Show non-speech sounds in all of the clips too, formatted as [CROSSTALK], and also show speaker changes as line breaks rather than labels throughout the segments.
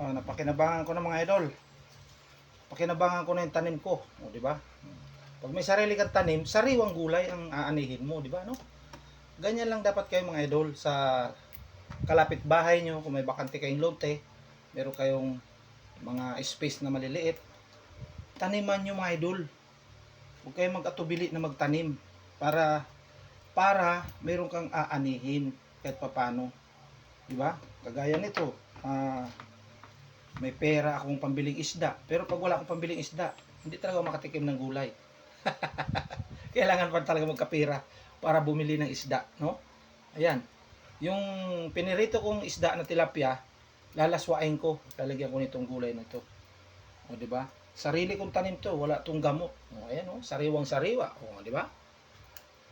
Oh, napakinabangan ko na mga idol. Pakinabangan ko na yung tanim ko, o di ba? Pag may sarili kang tanim, sariwang gulay ang aanihin mo, di ba, no? Ganyan lang dapat kayo mga idol sa kalapit bahay nyo, kung may bakante kayong lote, meron kayong mga space na maliliit, taniman nyo mga idol. Huwag kayong mag-atubili na magtanim para para meron kang aanihin kahit papano. Di ba? Kagaya nito, ah, may pera akong pambiling isda. Pero pag wala akong pambiling isda, hindi talaga makatikim ng gulay. [LAUGHS] Kailangan pa talaga magkapira para bumili ng isda, no? Ayan. Yung pinirito kong isda na tilapia, lalaswain ko. Lalagyan ko nitong gulay na to. O, di ba? Sarili kong tanim to, wala tong gamot. O, ayan, o, sariwang sariwa. O, di ba?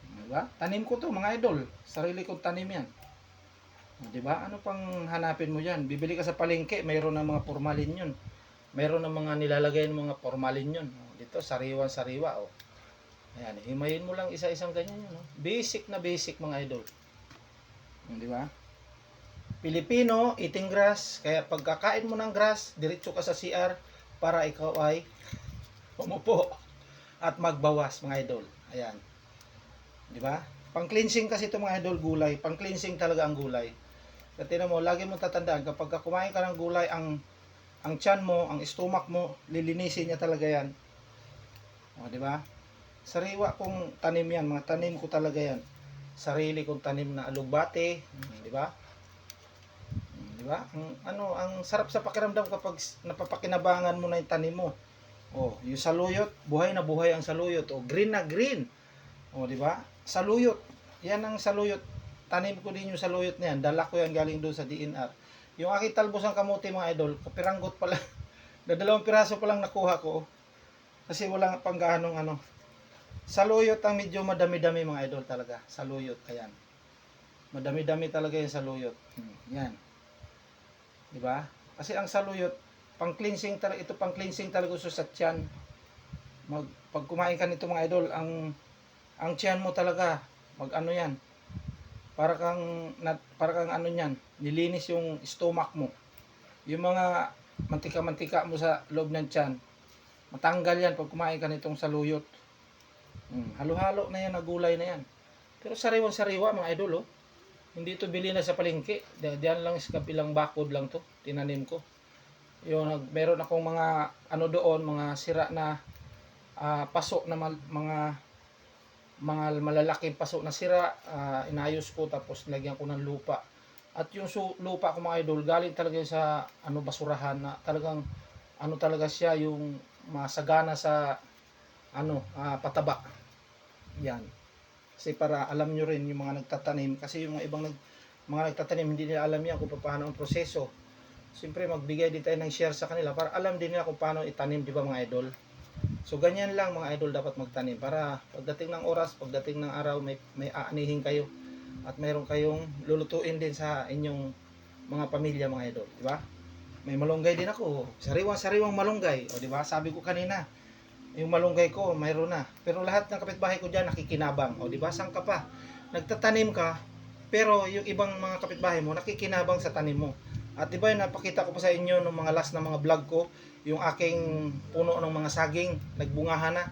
Di ba? Tanim ko to, mga idol. Sarili kong tanim yan. Di ba? Ano pang hanapin mo yan? Bibili ka sa palengke, mayroon ng mga formalin yun. Mayroon ng mga nilalagay ng mga formalin yun. Dito, sariwan sariwa. O. Ayan, himayin mo lang isa-isang ganyan yun. O. Basic na basic mga idol. Di ba? Pilipino, eating grass. Kaya pagkakain mo ng grass, diretso ka sa CR para ikaw ay umupo at magbawas mga idol. Ayan. Di ba? Pang-cleansing kasi ito mga idol gulay. Pang-cleansing talaga ang gulay. Kasi tinan mo, lagi mong tatandaan, kapag ka kumain ka ng gulay, ang ang tiyan mo, ang stomach mo, lilinisin niya talaga yan. O, di ba? Sariwa kong tanim yan, mga tanim ko talaga yan. Sarili kong tanim na alugbate, mm, di ba? Mm, Di ba? Ang ano, ang sarap sa pakiramdam kapag napapakinabangan mo na yung tanim mo. Oh, yung saluyot, buhay na buhay ang saluyot. O, green na green. O, di ba? Saluyot. Yan ang saluyot. Tanim ko din yung saluyot na yan. Dala ko yan galing doon sa DNR. Yung aking talbos ng kamuti mga idol, kapiranggot pa lang. [LAUGHS] Dadalawang piraso pa lang nakuha ko. Kasi wala pang gaanong ano. Saluyot ang medyo madami-dami mga idol talaga. Saluyot, ayan. Madami-dami talaga yung saluyot. Hmm, yan. Di ba? Kasi ang saluyot, pang cleansing talaga, ito pang cleansing talaga sa tiyan. Mag, pag kumain ka nito mga idol, ang ang tiyan mo talaga, mag ano yan, para kang, nat, para kang ano yan, nilinis yung stomach mo. Yung mga mantika-mantika mo sa loob ng tiyan, matanggal yan pag kumain ka nitong saluyot. Hmm, halo-halo na yan, na gulay na yan. Pero sariwang-sariwa mga idol, oh. Hindi ito bili na sa palengke. Di- Diyan lang sa kabilang bakod lang to. Tinanim ko. Yung meron akong mga ano doon, mga sira na ah, paso na mga mga malalaking paso na sira, ah, inayos ko tapos nilagyan ko ng lupa. At yung lupa ko mga idol, galing talaga sa ano basurahan na talagang ano talaga siya yung masagana sa ano ah, pataba. Yan. Kasi para alam nyo rin yung mga nagtatanim kasi yung mga ibang nag, mga nagtatanim hindi nila alam yan kung paano ang proseso. Siyempre magbigay din tayo ng share sa kanila para alam din nila kung paano itanim, di ba mga idol? So ganyan lang mga idol dapat magtanim para pagdating ng oras, pagdating ng araw may may aanihin kayo at mayroon kayong lulutuin din sa inyong mga pamilya mga idol, di ba? May malunggay din ako. Sariwang-sariwang malunggay. O di ba? Sabi ko kanina, yung malunggay ko, mayroon na. Pero lahat ng kapitbahay ko diyan nakikinabang. O di ba? Saan ka pa? Nagtatanim ka, pero yung ibang mga kapitbahay mo nakikinabang sa tanim mo. At di ba yung napakita ko pa sa inyo nung mga last na mga vlog ko, yung aking puno ng mga saging, nagbungahan na.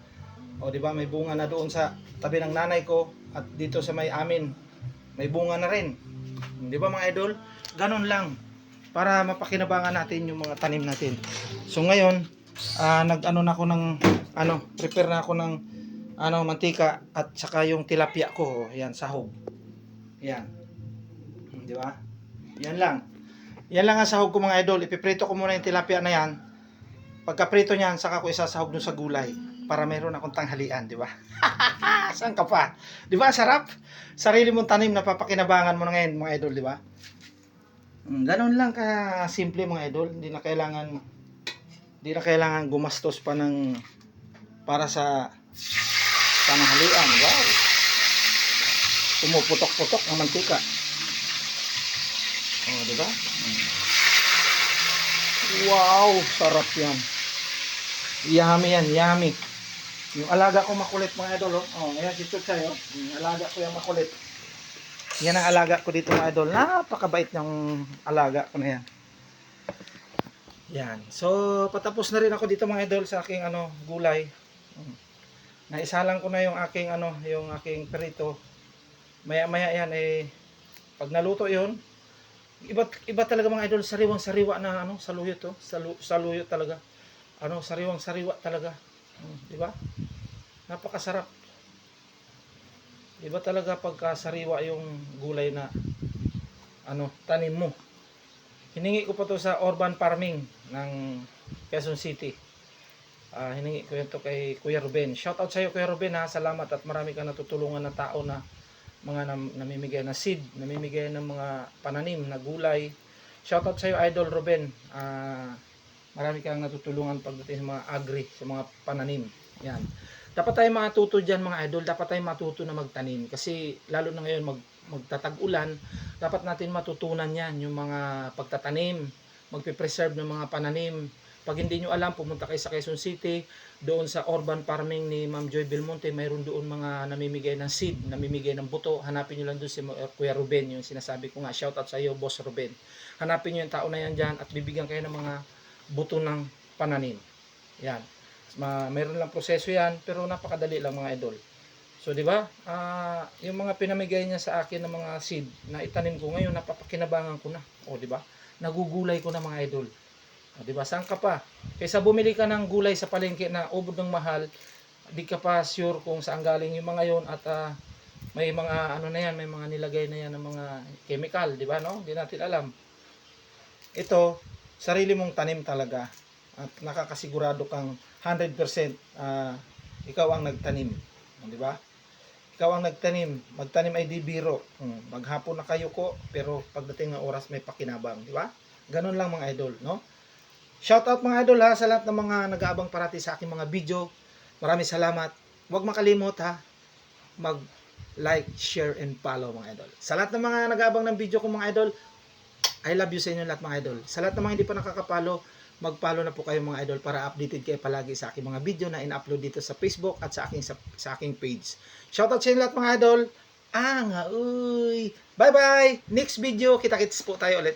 O di ba? May bunga na doon sa tabi ng nanay ko at dito sa may amin. May bunga na rin. Di ba mga idol? Ganon lang para mapakinabangan natin yung mga tanim natin. So ngayon, ah, nag-ano na ako ng ano, prepare na ako ng ano, mantika at saka yung tilapia ko, yan sahog. Yan. Di ba? Yan lang. Yan lang ang sahog ko mga idol. Ipiprito ko muna yung tilapia na yan. Pagka-prito niyan, saka ko isasahog dun sa gulay para meron akong tanghalian, di ba? [LAUGHS] Saan ka pa? Di ba, sarap? Sarili mong tanim na papakinabangan mo na ngayon, mga idol, di ba? Mm, ganun lang ka simple mga idol. Hindi na kailangan hindi na kailangan gumastos pa ng para sa pananghalian. Wow. Pumuputok-putok ng mantika. Oh, di ba? Mm. Wow, sarap 'yan. Yummy yan, yummy. Yung alaga ko makulit mga idol, oh. Oh, ayan dito sa'yo. Yung alaga ko yung makulit. Yan ang alaga ko dito mga idol. Napakabait ng alaga ko na yan. Yan. So, patapos na rin ako dito mga idol sa aking ano, gulay. Mm. Naisalang ko na yung aking ano, yung aking perito. Maya-maya yan eh pag naluto 'yon, iba iba talaga mga idol, sariwang sariwa na ano, saluyot to, salu, saluyot talaga. Ano, sariwang sariwa talaga. Mm, di ba? Napakasarap. Iba talaga pagka sariwa yung gulay na ano, tanim mo. Hiningi ko pa to sa urban farming ng Quezon City. Ah, hiningi ko yun to kay Kuya Ruben. Shout out sa iyo Kuya Ruben ha. Salamat at marami ka natutulungan na tao na mga nam, namimigay na seed, namimigay ng mga pananim na gulay. Shout out sa iyo Idol Ruben. Ah, marami kang natutulungan pagdating sa mga agri, sa mga pananim. Yan. Dapat tayo matuto diyan mga idol, dapat tayo matuto na magtanim kasi lalo na ngayon mag magtatag-ulan, dapat natin matutunan yan, yung mga pagtatanim, magpe-preserve ng mga pananim. Pag hindi nyo alam, pumunta kayo sa Quezon City, doon sa urban farming ni Ma'am Joy Belmonte, mayroon doon mga namimigay ng seed, namimigay ng buto. Hanapin nyo lang doon si uh, Kuya Ruben, yung sinasabi ko nga, shout out sa iyo, Boss Ruben. Hanapin nyo yung tao na yan dyan at bibigyan kayo ng mga buto ng pananim. Yan. Ma, mayroon lang proseso yan, pero napakadali lang mga idol. So, di ba? Ah, yung mga pinamigay niya sa akin ng mga seed na itanim ko ngayon, napapakinabangan ko na. O, di ba? Nagugulay ko na mga idol. O, di ba? Saan ka pa? Kaysa bumili ka ng gulay sa palengke na ubod ng mahal, di ka pa sure kung saan galing yung mga yon at ah, may mga ano na yan, may mga nilagay na yan ng mga chemical, di ba? No? Hindi natin alam. Ito, sarili mong tanim talaga at nakakasigurado kang 100% ah, ikaw ang nagtanim. Di ba? ikaw ang nagtanim, magtanim ay di biro. Hmm, maghapon na kayo ko, pero pagdating ng oras may pakinabang, di ba? Ganun lang mga idol, no? Shout out mga idol ha sa lahat ng mga nag-aabang parati sa aking mga video. Maraming salamat. Huwag makalimot ha, mag like, share, and follow mga idol. Sa lahat ng mga nag-aabang ng video ko mga idol, I love you sa inyo lahat mga idol. Sa lahat ng mga hindi pa nakakapalo, mag-follow na po kayo mga idol para updated kayo palagi sa aking mga video na in-upload dito sa Facebook at sa aking sa, sa aking page. Shoutout sa inyo lahat mga idol. Ah nga, uy. Bye-bye. Next video, kita-kits po tayo ulit.